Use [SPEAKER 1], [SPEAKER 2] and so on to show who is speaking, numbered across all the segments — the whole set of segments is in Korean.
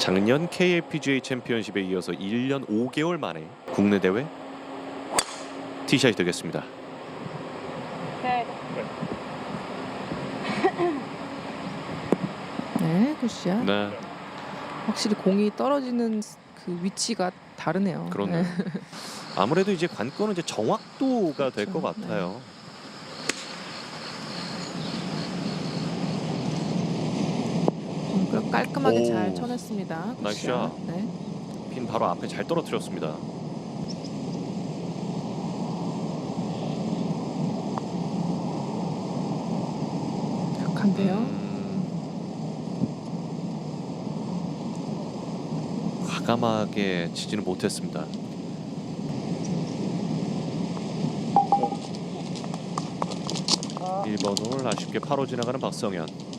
[SPEAKER 1] 작년 KLPGA 챔피언십에 이어서 1년 5개월 만에 국내 대회 티샷이 되겠습니다.
[SPEAKER 2] 네, 굿샷.
[SPEAKER 1] 네,
[SPEAKER 2] 확실히 공이 떨어지는 그 위치가 다르네요.
[SPEAKER 1] 그렇네요. 아무래도 이제 관건은 이제 정확도가 될것
[SPEAKER 2] 그렇죠.
[SPEAKER 1] 같아요.
[SPEAKER 2] 음, 그럼 깔끔하게
[SPEAKER 1] 오.
[SPEAKER 2] 잘 쳐냈습니다.
[SPEAKER 1] 나이스 샷.
[SPEAKER 2] 네.
[SPEAKER 1] 핀 바로 앞에 잘 떨어뜨렸습니다.
[SPEAKER 2] 약한데요.
[SPEAKER 1] 음, 과감하게 치지는 못했습니다. 일번 홀 아쉽게 파로 지나가는 박성현.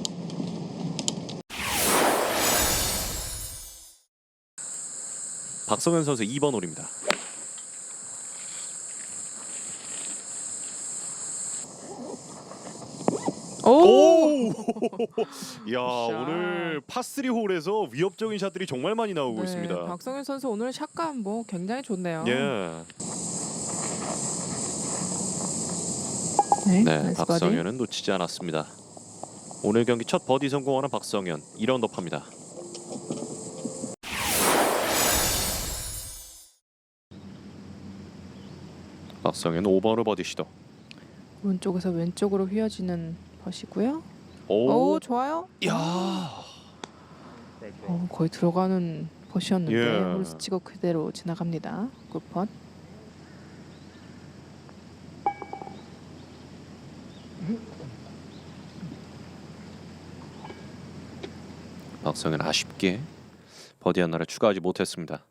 [SPEAKER 1] 박성현 선수 2번 홀입니다.
[SPEAKER 2] 오!
[SPEAKER 1] 야
[SPEAKER 2] 샷.
[SPEAKER 1] 오늘 파3 홀에서 위협적인 샷들이 정말 많이 나오고
[SPEAKER 2] 네,
[SPEAKER 1] 있습니다.
[SPEAKER 2] 박성현 선수 오늘 샷감 뭐 굉장히 좋네요.
[SPEAKER 1] 예.
[SPEAKER 2] 네,
[SPEAKER 1] 네,
[SPEAKER 2] 나이스.
[SPEAKER 1] 박성현은 놓치지 않았습니다. 오늘 경기 첫 버디 성공하는 박성현 1언더파입니다. 박성현 5번으로 버디 시도.
[SPEAKER 2] 오른쪽에서 왼쪽으로 휘어지는 것이고요.
[SPEAKER 1] 오,
[SPEAKER 2] 오, 좋아요.
[SPEAKER 1] 야,
[SPEAKER 2] 어, 거의 들어가는 것이었는데
[SPEAKER 1] 예.
[SPEAKER 2] 홀스 치고 그대로 지나갑니다. 굿펀.
[SPEAKER 1] 박성현 아쉽게 버디 하나를 추가하지 못했습니다.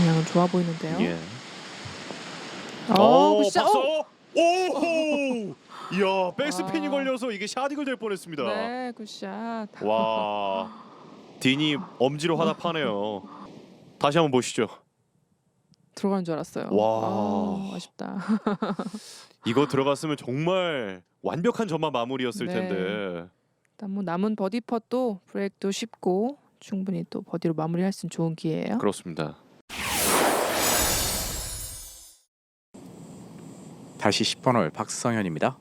[SPEAKER 2] 방향은 좋아 보이는데요.
[SPEAKER 1] 예.
[SPEAKER 2] 어, 굿샷. 오!
[SPEAKER 1] 박성. 오! 이야, 백스핀이
[SPEAKER 2] 와.
[SPEAKER 1] 걸려서 이게 샤디글 될 뻔했습니다.
[SPEAKER 2] 네, 굿샷.
[SPEAKER 1] 와, 딘이 엄지로 화답하네요. 다시 한번 보시죠.
[SPEAKER 2] 들어가는 줄 알았어요.
[SPEAKER 1] 와.
[SPEAKER 2] 아, 아쉽다.
[SPEAKER 1] 이거 들어갔으면 정말 완벽한 전만 마무리였을
[SPEAKER 2] 네.
[SPEAKER 1] 텐데.
[SPEAKER 2] 일단 뭐 남은 버디 펫도 브레이크도 쉽고 충분히 또 버디로 마무리할 수 있는 좋은 기회예요.
[SPEAKER 1] 그렇습니다.
[SPEAKER 3] 다시 10번 홀 박성현입니다.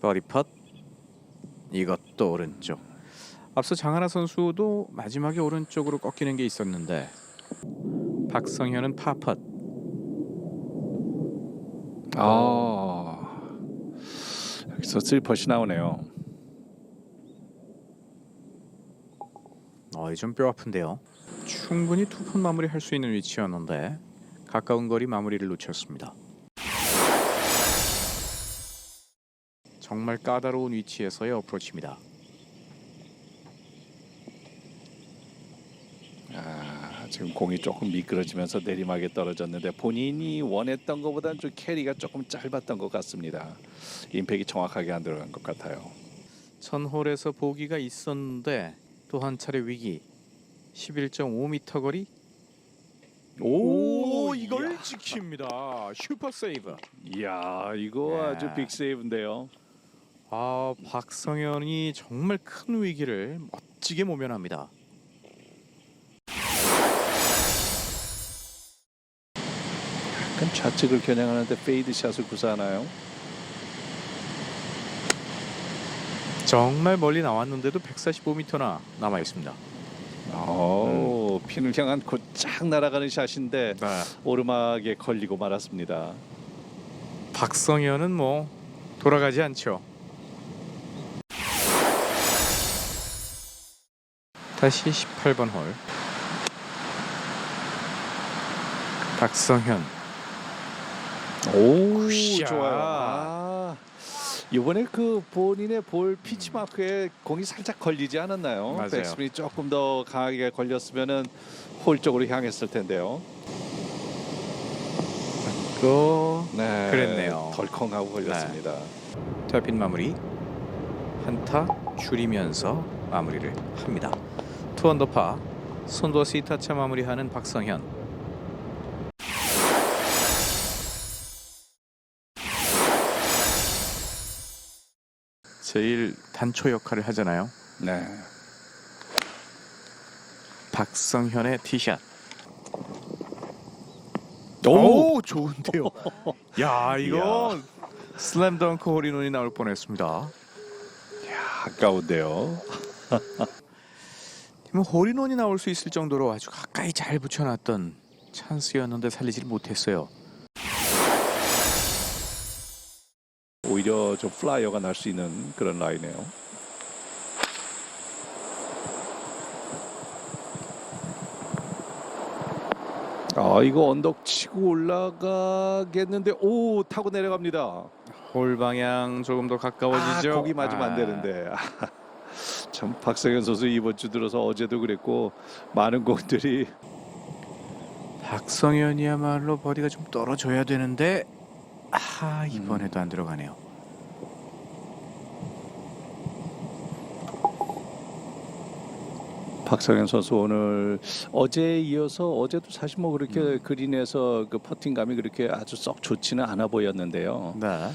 [SPEAKER 3] 버디 펫 이것도 오른쪽. 앞서 장하나 선수도 마지막에 오른쪽으로 꺾이는 게 있었는데 박성현은 파펫.
[SPEAKER 4] 아 여기서 슬퍼시 나오네요.
[SPEAKER 3] 어이 좀 뼈 아픈데요. 충분히 투폰 마무리 할 수 있는 위치였는데 가까운 거리 마무리를 놓쳤습니다. 정말 까다로운 위치에서의 어프로치입니다.
[SPEAKER 4] 아, 지금 공이 조금 미끄러지면서 내리막에 떨어졌는데 본인이 원했던 것보다는 좀 캐리가 조금 짧았던 것 같습니다. 임팩이 정확하게 안 들어간 것 같아요.
[SPEAKER 3] 천 홀에서 보기가 있었는데 또 한 차례 위기. 11.5m 거리. 오, 이걸
[SPEAKER 4] 이야.
[SPEAKER 3] 지킵니다. 슈퍼 세이브.
[SPEAKER 4] 이야 이거
[SPEAKER 3] 야.
[SPEAKER 4] 아주 빅 세이브인데요.
[SPEAKER 3] 아 박성현이 정말 큰 위기를 멋지게 모면합니다.
[SPEAKER 4] 약간 좌측을 겨냥하는데 페이드 샷을 구사하나요?
[SPEAKER 3] 정말 멀리 나왔는데도 145m나 남아 있습니다.
[SPEAKER 4] 오, 핀을 향한 곧쫙 날아가는 샷인데
[SPEAKER 3] 네.
[SPEAKER 4] 오르막에 걸리고 말았습니다.
[SPEAKER 3] 박성현은 뭐 돌아가지 않죠. 다시 18번 홀. 박성현
[SPEAKER 4] 오,
[SPEAKER 3] 굿샷.
[SPEAKER 4] 좋아요. 아, 이번에 그 본인의 볼 피치 마크에 공이 살짝 걸리지 않았나요?
[SPEAKER 3] 맞아요.
[SPEAKER 4] 백스핀이 조금 더 강하게 걸렸으면은 홀 쪽으로 향했을 텐데요.
[SPEAKER 3] 또
[SPEAKER 4] 네,
[SPEAKER 3] 그랬네요.
[SPEAKER 4] 덜컹하고 걸렸습니다.
[SPEAKER 3] 탈핀 마무리 한타 줄이면서 마무리를 합니다. 투 언더파 선두와 시타차 마무리하는 박성현. 제일 단초 역할을 하잖아요.
[SPEAKER 4] 네.
[SPEAKER 3] 박성현의 티샷.
[SPEAKER 4] 오!
[SPEAKER 3] 오, 좋은데요. 야 이거 슬램덩크 홀인원이 나올 뻔했습니다.
[SPEAKER 4] 아까운데요.
[SPEAKER 3] 뭐 홀인원이 나올 수 있을 정도로 아주 가까이 잘 붙여놨던 찬스였는데 살리질 못했어요.
[SPEAKER 4] 오히려 좀 플라이어가 날 수 있는 그런 라인이에요. 아 이거 언덕 치고 올라가겠는데 오 타고 내려갑니다.
[SPEAKER 3] 홀 방향 조금 더 가까워지죠.
[SPEAKER 4] 아, 거기 맞으면 안
[SPEAKER 3] 아,
[SPEAKER 4] 되는데. 참 박성현 선수 이번 주 들어서 어제도 그랬고 많은 공들이
[SPEAKER 3] 박성현이야말로 버디가 좀 떨어져야 되는데 아 이번에도 안 들어가네요.
[SPEAKER 4] 박성현 선수 오늘 어제에 이어서 어제도 사실 뭐 그렇게 그린에서 그 퍼팅감이 그렇게 아주 썩 좋지는 않아 보였는데요.
[SPEAKER 3] 네.